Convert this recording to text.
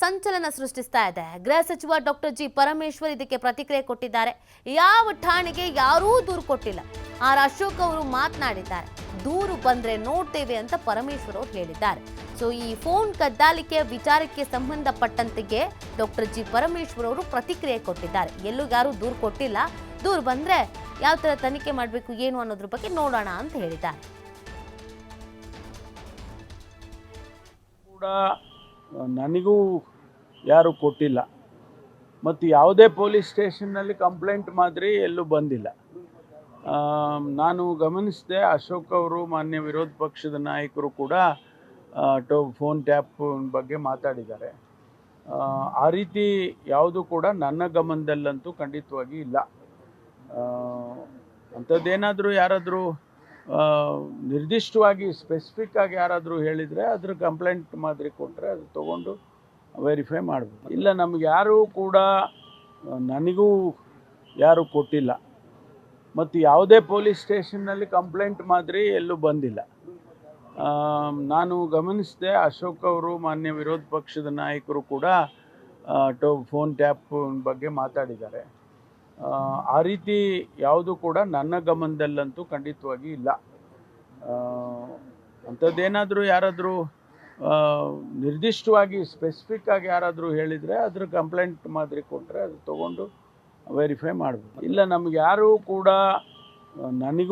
ಸಂಚಲನ ಸೃಷ್ಟಿಸ್ತಾ ಇದೆ. ಗೃಹ ಸಚಿವ ಡಾಕ್ಟರ್ ಜಿ ಪರಮೇಶ್ವರ್ ಇದಕ್ಕೆ ಪ್ರತಿಕ್ರಿಯೆ ಕೊಟ್ಟಿದ್ದಾರೆ. ಯಾವ ಠಾಣೆಗೆ ಯಾರೂ ದೂರು ಕೊಟ್ಟಿಲ್ಲ. ಆರ್ ಅಶೋಕ್ ಅವರು ಮಾತನಾಡಿದ್ದಾರೆ. ದೂರು ಬಂದ್ರೆ ನೋಡ್ತೇವೆ ಅಂತ ಪರಮೇಶ್ವರ್ ಅವರು ಹೇಳಿದ್ದಾರೆ. ಸೊ ಈ ಫೋನ್ ಕದ್ದಾಲಿಕೆ ವಿಚಾರಕ್ಕೆ ಸಂಬಂಧಪಟ್ಟಂತೆ ಡಾಕ್ಟರ್ ಜಿ ಪರಮೇಶ್ವರ್ ಅವರು ಪ್ರತಿಕ್ರಿಯೆ ಕೊಟ್ಟಿದ್ದಾರೆ. ಎಲ್ಲೂ ಯಾರೂ ದೂರು ಕೊಟ್ಟಿಲ್ಲ. ದೂರು ಬಂದ್ರೆ ಯಾವ ತರ ತನಿಖೆ ಮಾಡಬೇಕು, ಏನು ಅನ್ನೋದ್ರ ಬಗ್ಗೆ ನೋಡೋಣ ಅಂತ ಹೇಳಿದ್ದಾರೆ. ನನಗೂ ಯಾರೂ ಕೊಟ್ಟಿಲ್ಲ. ಮತ್ತು ಯಾವುದೇ ಪೊಲೀಸ್ ಸ್ಟೇಷನ್ನಲ್ಲಿ ಕಂಪ್ಲೇಂಟ್ ಮಾದರಿ ಎಲ್ಲೂ ಬಂದಿಲ್ಲ. ನಾನು ಗಮನಿಸಿದೆ ಅಶೋಕ್ ಅವರು ಮಾನ್ಯ ವಿರೋಧ ಪಕ್ಷದ ನಾಯಕರು ಕೂಡ ಟೋ ಫೋನ್ ಟ್ಯಾಪ್ ಬಗ್ಗೆ ಮಾತಾಡಿದ್ದಾರೆ. ಆ, ರೀತಿ ಯಾವುದು ಕೂಡ ನನ್ನ ಗಮನದಲ್ಲಂತೂ ಖಂಡಿತವಾಗಿ ಇಲ್ಲ. ಅಂಥದ್ದೇನಾದರೂ ಯಾರಾದರೂ ನಿರ್ದಿಷ್ಟವಾಗಿ ಸ್ಪೆಸಿಫಿಕ್ ಆಗಿ ಯಾರಾದರೂ ಹೇಳಿದರೆ ಅದ್ರ ಕಂಪ್ಲೇಂಟ್ ಮಾದರಿ ಕೊಟ್ಟರೆ ಅದು ತೊಗೊಂಡು ವೆರಿಫೈ ಮಾಡಬೇಕು ಇಲ್ಲ, ನಮ್ಗೆ ಯಾರೂ ಕೂಡ ನನಗೂ ಯಾರು ಕೊಟ್ಟಿಲ್ಲ. ಮತ್ತು ಯಾವುದೇ ಪೊಲೀಸ್ ಸ್ಟೇಷನ್ನಲ್ಲಿ ಕಂಪ್ಲೇಂಟ್ ಮಾದರಿ ಎಲ್ಲೂ ಬಂದಿಲ್ಲ. ನಾನು ಗಮನಿಸಿದೆ, ಅಶೋಕ್ ಅವರು ಮಾನ್ಯ ವಿರೋಧ ಪಕ್ಷದ ನಾಯಕರು ಕೂಡ ಟೋ ಫೋನ್ ಟ್ಯಾಪ್ ಬಗ್ಗೆ ಮಾತಾಡಿದ್ದಾರೆ. ಆ, ರೀತಿ ಯಾವುದು ಕೂಡ ನನ್ನ ಗಮನದಲ್ಲಂತೂ ಖಂಡಿತವಾಗಿ ಇಲ್ಲ. ಅಂಥದ್ದೇನಾದರೂ ಯಾರಾದರೂ ನಿರ್ದಿಷ್ಟವಾಗಿ ಸ್ಪೆಸಿಫಿಕ್ ಆಗಿ ಯಾರಾದರೂ ಹೇಳಿದರೆ ಅದ್ರ ಕಂಪ್ಲೇಂಟ್ ಮಾದರಿ ಕೊಟ್ಟರೆ ಅದು ತೊಗೊಂಡು ವೆರಿಫೈ ಮಾಡ್ಬೋದು. ಇಲ್ಲ ನಮ್ಗೆ ಯಾರೂ ಕೂಡ ನನಗೂ